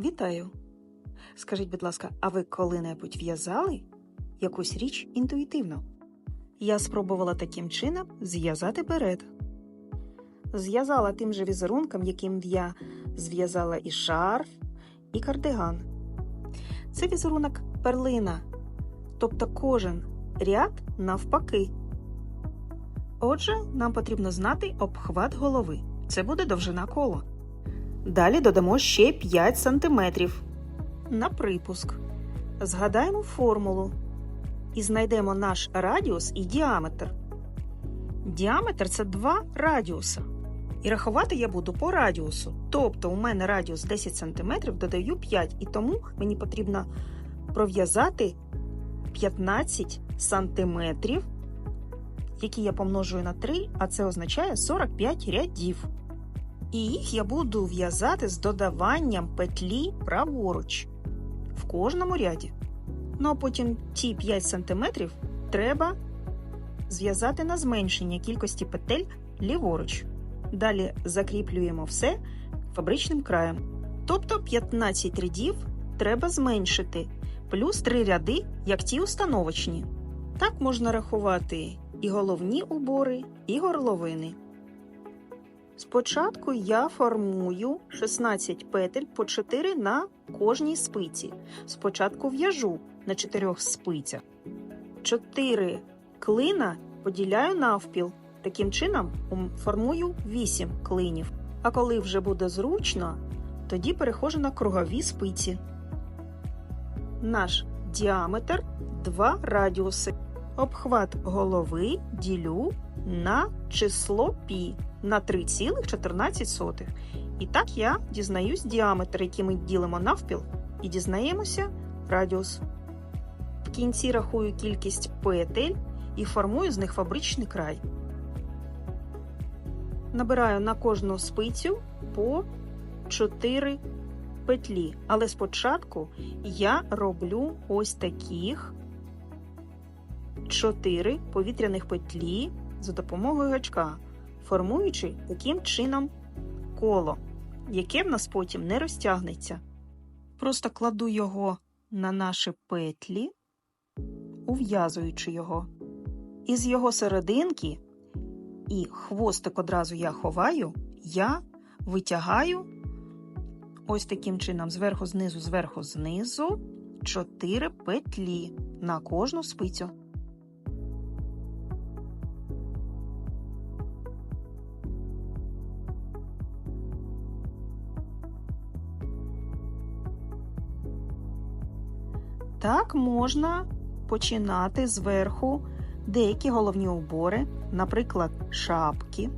Вітаю! Скажіть, будь ласка, а ви коли-небудь в'язали якусь річ інтуїтивно? Я спробувала таким чином зв'язати берет. Зв'язала тим же візерунком, яким я зв'язала і шарф, і кардиган. Це візерунок перлина, тобто кожен ряд навпаки. Отже, нам потрібно знати обхват голови. Це буде довжина кола. Далі додамо ще 5 см на припуск. Згадаємо формулу і знайдемо наш радіус і діаметр. Діаметр це два радіуса. І рахувати я буду по радіусу. Тобто у мене радіус 10 см, додаю 5, і тому мені потрібно пров'язати 15 см, які я помножую на 3, а це означає 45 рядів. І їх я буду в'язати з додаванням петлі праворуч в кожному ряді. Ну а потім ті 5 см треба зв'язати на зменшення кількості петель ліворуч. Далі закріплюємо все фабричним краєм. Тобто 15 рядів треба зменшити, плюс 3 ряди, як ті установочні. Так можна рахувати і головні убори, і горловини. Спочатку я формую 16 петель по 4 на кожній спиці. Спочатку в'яжу на 4 спицях. 4 клина поділяю навпіл. Таким чином формую 8 клинів. А коли вже буде зручно, тоді переходжу на кругові спиці. Наш діаметр 2 радіуси. Обхват голови ділю на число пі на 3,14. І так я дізнаюсь діаметр, який ми ділимо навпіл, і дізнаємося радіус. В кінці рахую кількість петель і формую з них фабричний край. Набираю на кожну спицю по 4 петлі. Але спочатку я роблю ось таких 4 повітряних петлі за допомогою гачка формуючи таким чином коло, яке в нас потім не розтягнеться. Просто кладу його на наші петлі, ув'язуючи його. Із його серединки, і хвостик одразу я ховаю, я витягаю ось таким чином зверху знизу, зверху знизу 4 петлі на кожну спицю. Так можна починати зверху деякі головні убори, наприклад, шапки.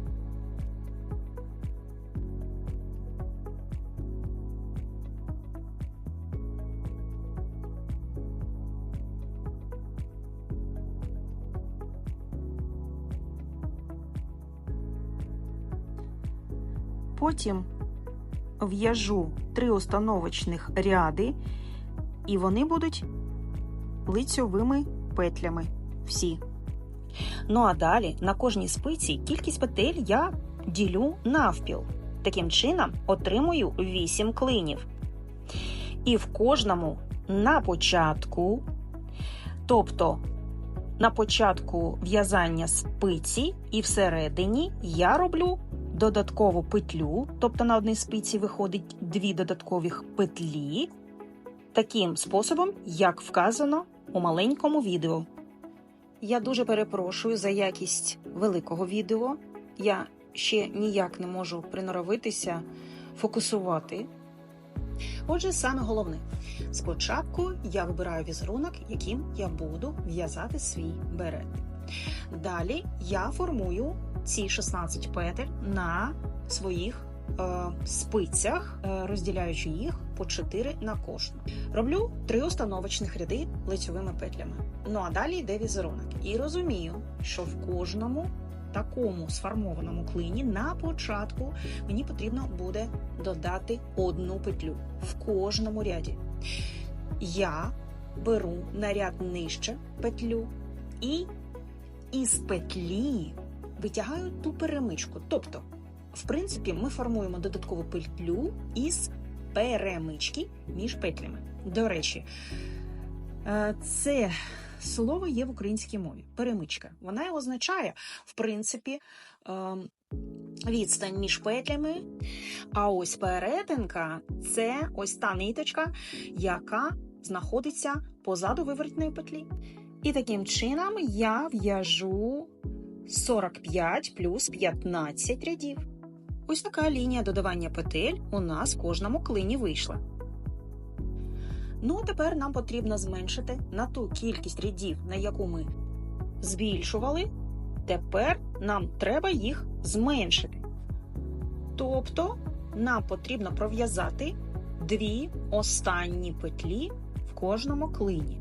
Потім в'яжу три установочних ряди і вони будуть лицьовими петлями всі. Ну а далі на кожній спиці кількість петель я ділю навпіл. Таким чином отримую 8 клинів. І в кожному на початку, тобто на початку в'язання спиці і всередині я роблю додаткову петлю, тобто на одній спиці виходить дві додаткових петлі, таким способом, як вказано у маленькому відео. Я дуже перепрошую за якість великого відео. Я ще ніяк не можу приноровитися, фокусувати. Отже, саме головне, спочатку я вибираю візерунок, яким я буду в'язати свій берет. Далі я формую ці 16 петель на своїх спицях, е, розділяючи їх по 4 на кожну. Роблю три установочних ряди лицьовими петлями. Ну а далі йде візерунок. І розумію, що в кожному такому сформованому клині на початку мені потрібно буде додати одну петлю в кожному ряді. Я беру на ряд нижче петлю і із петлі витягаю ту перемичку. Тобто, в принципі, ми формуємо додаткову петлю із перемички між петлями. До речі, е, це слово є в українській мові перемичка. Вона означає, в принципі, ем, відстань між петлями. А ось перетинка це ось та ниточка, яка знаходиться позаду виворотної петлі. І таким чином я в'яжу 45 плюс 15 рядів. Ось така лінія додавання петель у нас в кожному клині вийшла. Ну, а тепер нам потрібно зменшити на ту кількість рядів, на яку ми збільшували. Тепер нам треба їх зменшити. Тобто, нам потрібно пров'язати дві останні петлі в кожному клині.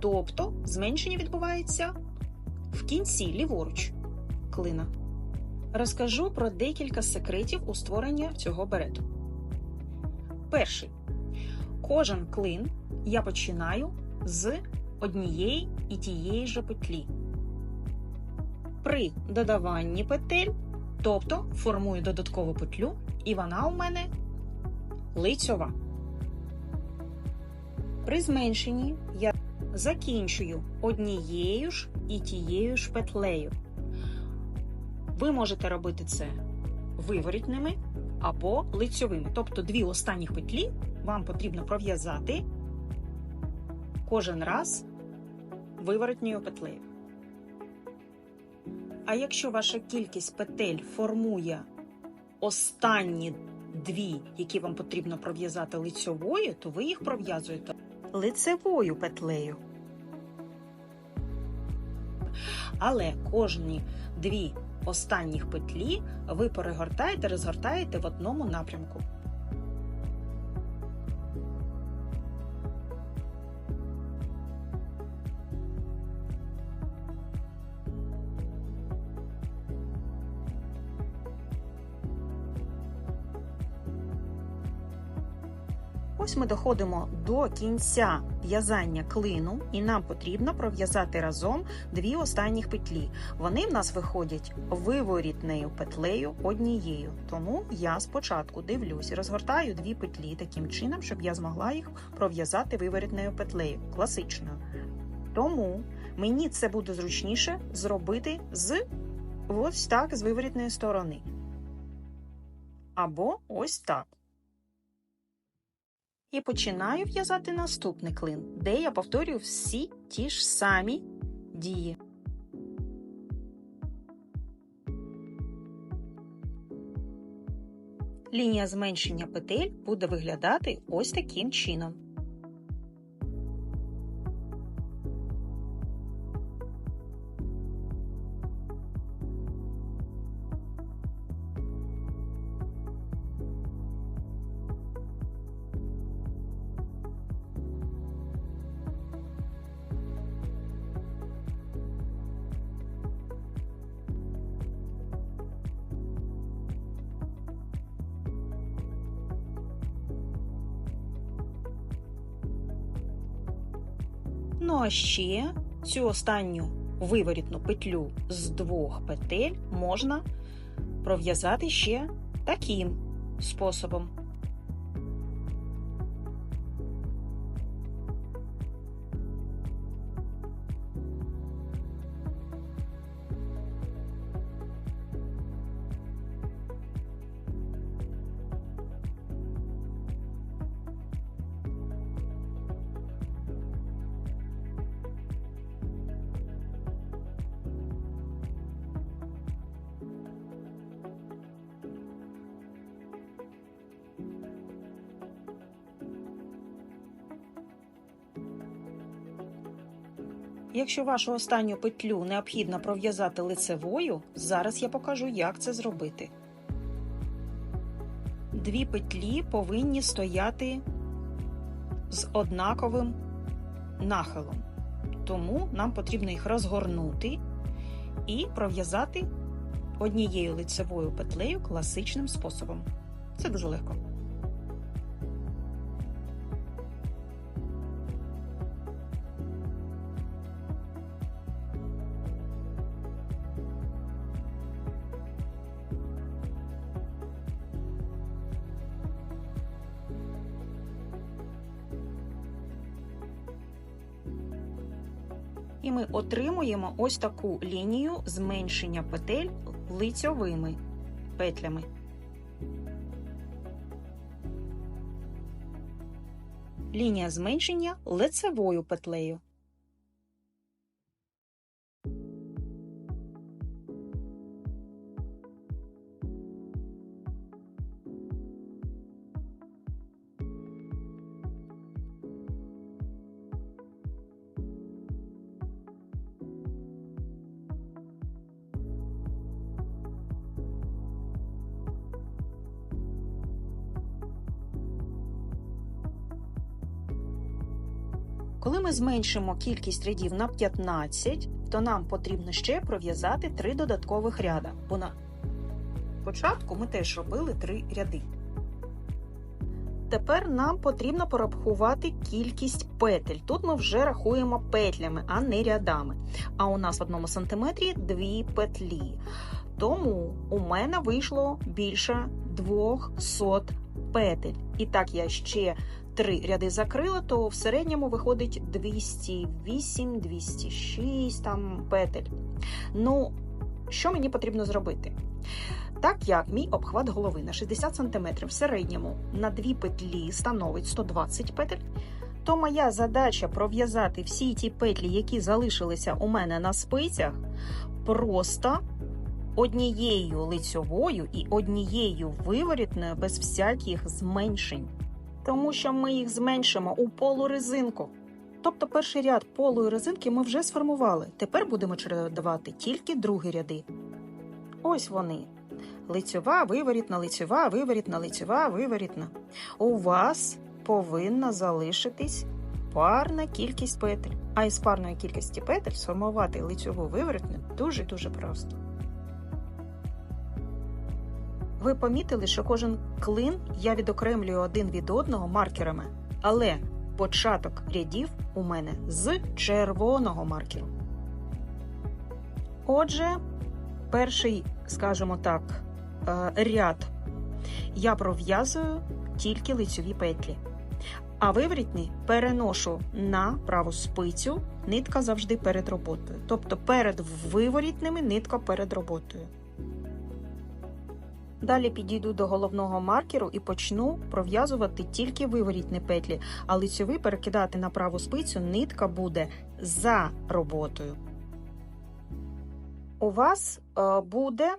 Тобто, зменшення відбувається в кінці ліворуч клина. Розкажу про декілька секретів у створенні цього берету. Перший. Кожен клин я починаю з однієї і тієї ж петлі. При додаванні петель, тобто формую додаткову петлю, і вона у мене лицьова. При зменшенні я закінчую однією ж і тією ж петлею. Ви можете робити це виворітними або лицьовими. Тобто дві останні петлі вам потрібно пров'язати кожен раз виворотньою петлею. А якщо ваша кількість петель формує останні дві, які вам потрібно пров'язати лицьовою, то ви їх пров'язуєте лицевою петлею. Але кожні дві останніх петлі ви перегортаєте, розгортаєте в одному напрямку. Ось ми доходимо до кінця в'язання клину, і нам потрібно пров'язати разом дві останніх петлі. Вони в нас виходять виворітнею петлею однією. Тому я спочатку дивлюсь розгортаю дві петлі таким чином, щоб я змогла їх пров'язати виворітнею петлею класичною. Тому мені це буде зручніше зробити з ось так з виворітної сторони. Або ось так. І починаю в'язати наступний клин, де я повторюю всі ті ж самі дії. Лінія зменшення петель буде виглядати ось таким чином. А ще цю останню виворітну петлю з двох петель можна пров'язати ще таким способом. Якщо вашу останню петлю необхідно пров'язати лицевою, зараз я покажу, як це зробити. Дві петлі повинні стояти з однаковим нахилом, тому нам потрібно їх розгорнути і пров'язати однією лицевою петлею класичним способом. Це дуже легко. Отримуємо ось таку лінію зменшення петель лицьовими петлями. Лінія зменшення лицевою петлею. Ми зменшимо кількість рядів на 15, то нам потрібно ще пров'язати 3 додаткових ряда. Бо на початку ми теж робили 3 ряди. Тепер нам потрібно порахувати кількість петель. Тут ми вже рахуємо петлями, а не рядами. А у нас в одному сантиметрі дві петлі. Тому у мене вийшло більше 200 петель. І так я ще три ряди закрила, то в середньому виходить 208, 206 там петель. Ну, що мені потрібно зробити? Так як мій обхват голови на 60 см в середньому на дві петлі становить 120 петель, то моя задача пров'язати всі ті петлі, які залишилися у мене на спицях, просто однією лицьовою і однією виворітною без всяких зменшень тому що ми їх зменшимо у полурезинку. Тобто перший ряд полої резинки ми вже сформували. Тепер будемо чередувати тільки другі ряди. Ось вони. Лицьова, виворітна, лицьова, виворітна, лицьова, виворітна. У вас повинна залишитись парна кількість петель. А із парної кількості петель сформувати лицьову виворітну дуже-дуже просто. Ви помітили, що кожен клин я відокремлюю один від одного маркерами, але початок рядів у мене з червоного маркеру. Отже, перший, скажімо так, е, ряд я пров'язую тільки лицьові петлі. А виворітний переношу на праву спицю, нитка завжди перед роботою. Тобто перед виворітними нитка перед роботою. Далі підійду до головного маркеру і почну пров'язувати тільки виворітні петлі, а лицьовий перекидати на праву спицю нитка буде за роботою. У вас е, буде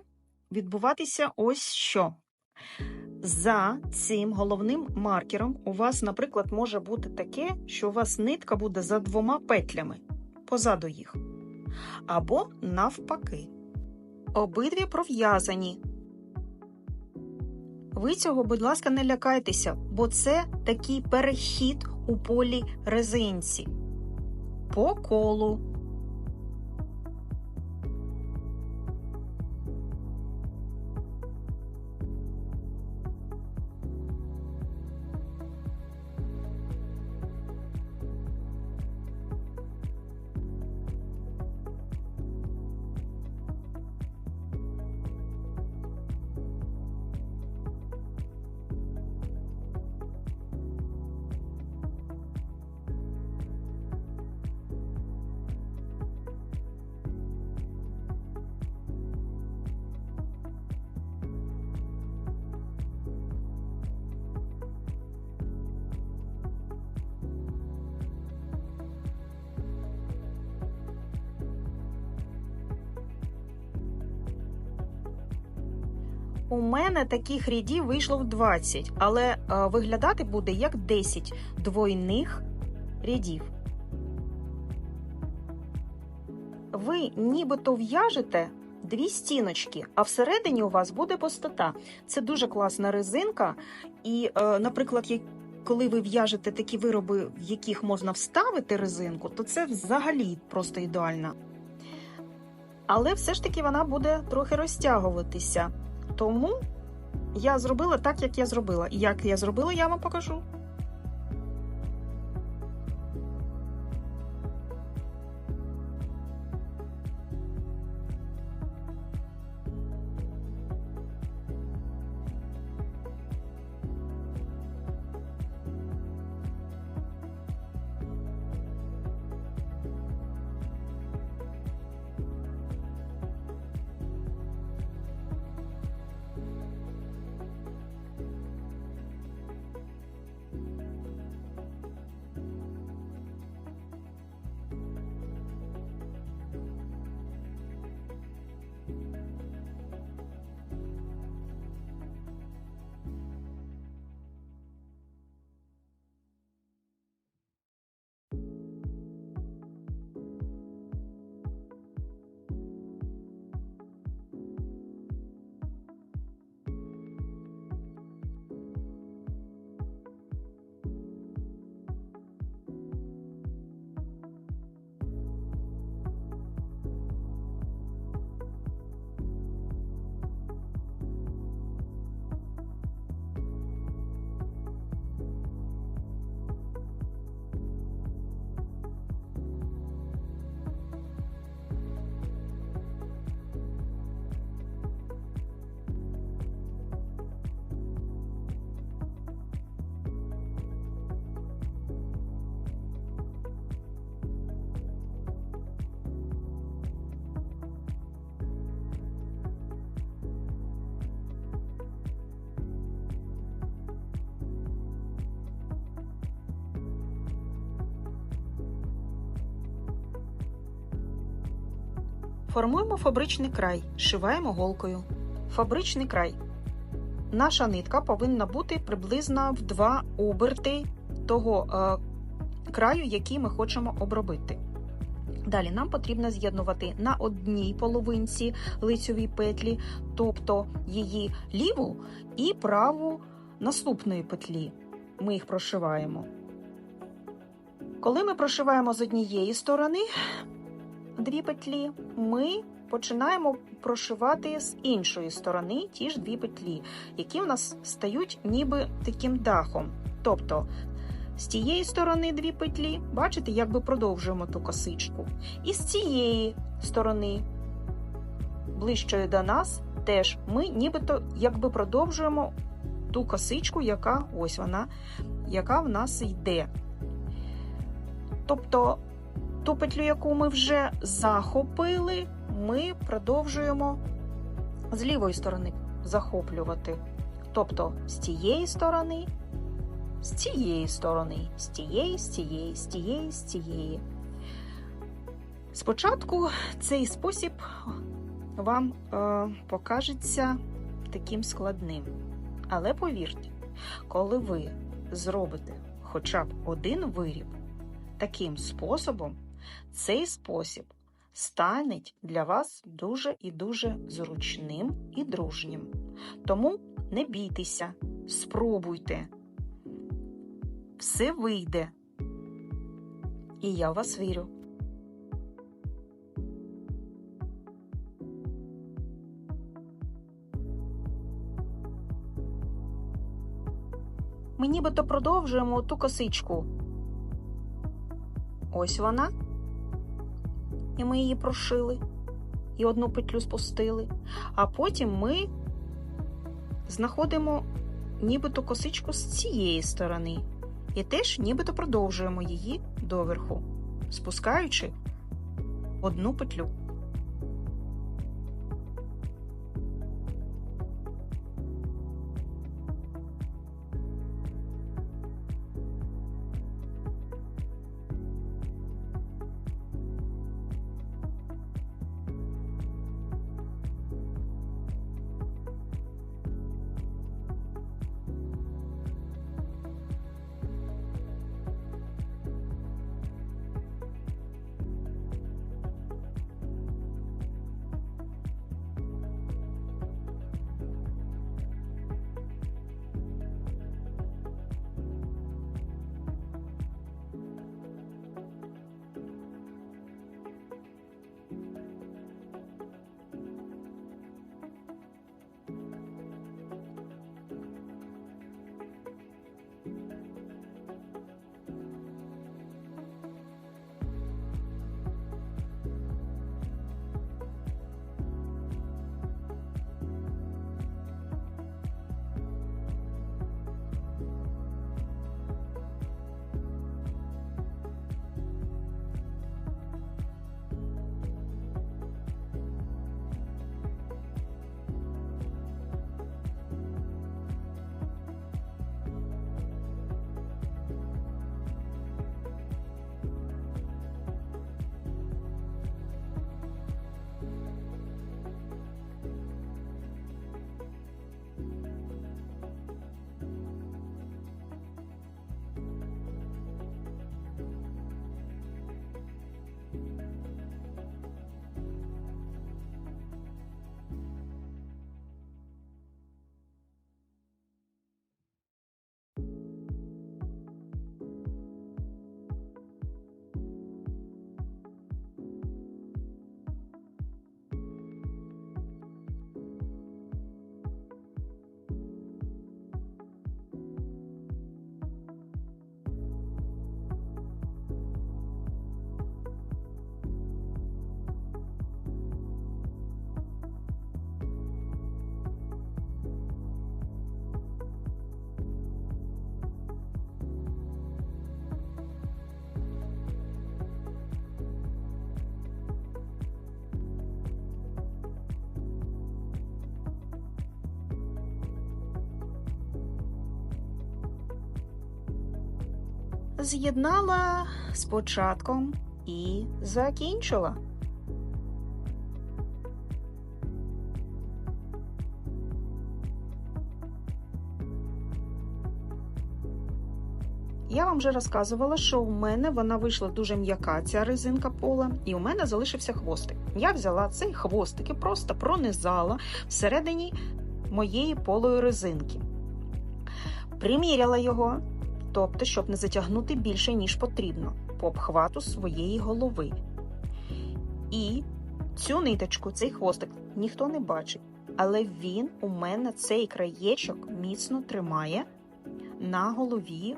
відбуватися ось що. За цим головним маркером у вас, наприклад, може бути таке, що у вас нитка буде за двома петлями позаду їх. Або навпаки. Обидві пров'язані. Ви цього, будь ласка, не лякайтеся, бо це такий перехід у полі резинці. По колу. У мене таких рядів вийшло в 20, але е, виглядати буде як 10 двойних рядів. Ви нібито в'яжете дві стіночки, а всередині у вас буде пустота. Це дуже класна резинка. І, е, наприклад, коли ви в'яжете такі вироби, в яких можна вставити резинку, то це взагалі просто ідеально. Але все ж таки вона буде трохи розтягуватися. Тому я зробила так, як я зробила. І як я зробила, я вам покажу. Формуємо фабричний край, шиваємо голкою. Фабричний край. Наша нитка повинна бути приблизно в два оберти того е, краю, який ми хочемо обробити. Далі нам потрібно з'єднувати на одній половинці лицьовій петлі, тобто її ліву і праву наступної петлі. Ми їх прошиваємо. Коли ми прошиваємо з однієї сторони дві петлі, ми починаємо прошивати з іншої сторони ті ж дві петлі, які в нас стають ніби таким дахом. Тобто з тієї сторони дві петлі, бачите, якби продовжуємо ту косичку. І з цієї сторони, ближчої до нас, теж ми нібито якби продовжуємо ту косичку, яка ось вона, яка в нас йде. Тобто ту петлю, яку ми вже захопили, ми продовжуємо з лівої сторони захоплювати. Тобто з тієї сторони, з цієї сторони, з тієї, з тієї, з тієї, з тієї. Спочатку цей спосіб вам е, покажеться таким складним. Але повірте, коли ви зробите хоча б один виріб таким способом, цей спосіб стане для вас дуже і дуже зручним і дружнім. Тому не бійтеся, спробуйте. Все вийде. І я в вас вірю. Ми нібито продовжуємо ту косичку. Ось вона. І ми її прошили. І одну петлю спустили. А потім ми знаходимо нібито косичку з цієї сторони. І теж нібито продовжуємо її доверху, спускаючи одну петлю. з'єднала з початком і закінчила. Я вам вже розказувала, що у мене вона вийшла дуже м'яка ця резинка пола, і у мене залишився хвостик. Я взяла цей хвостик і просто пронизала всередині моєї полої резинки. Приміряла його, тобто, щоб не затягнути більше, ніж потрібно, по обхвату своєї голови. І цю ниточку, цей хвостик ніхто не бачить, але він у мене цей краєчок міцно тримає на голові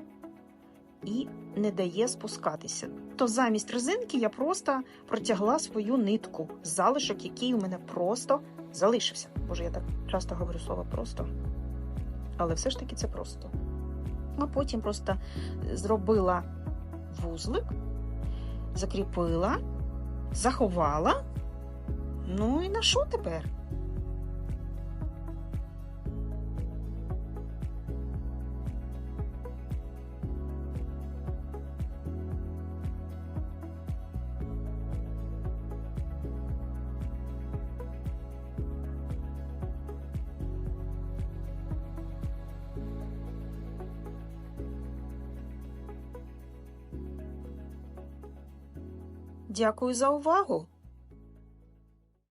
і не дає спускатися. То замість резинки я просто протягла свою нитку, залишок, який у мене просто залишився. Боже, я так часто говорю слово просто, але все ж таки це просто. А потім просто зробила вузлик, закріпила, заховала. Ну і на що тепер? Дякую за увагу!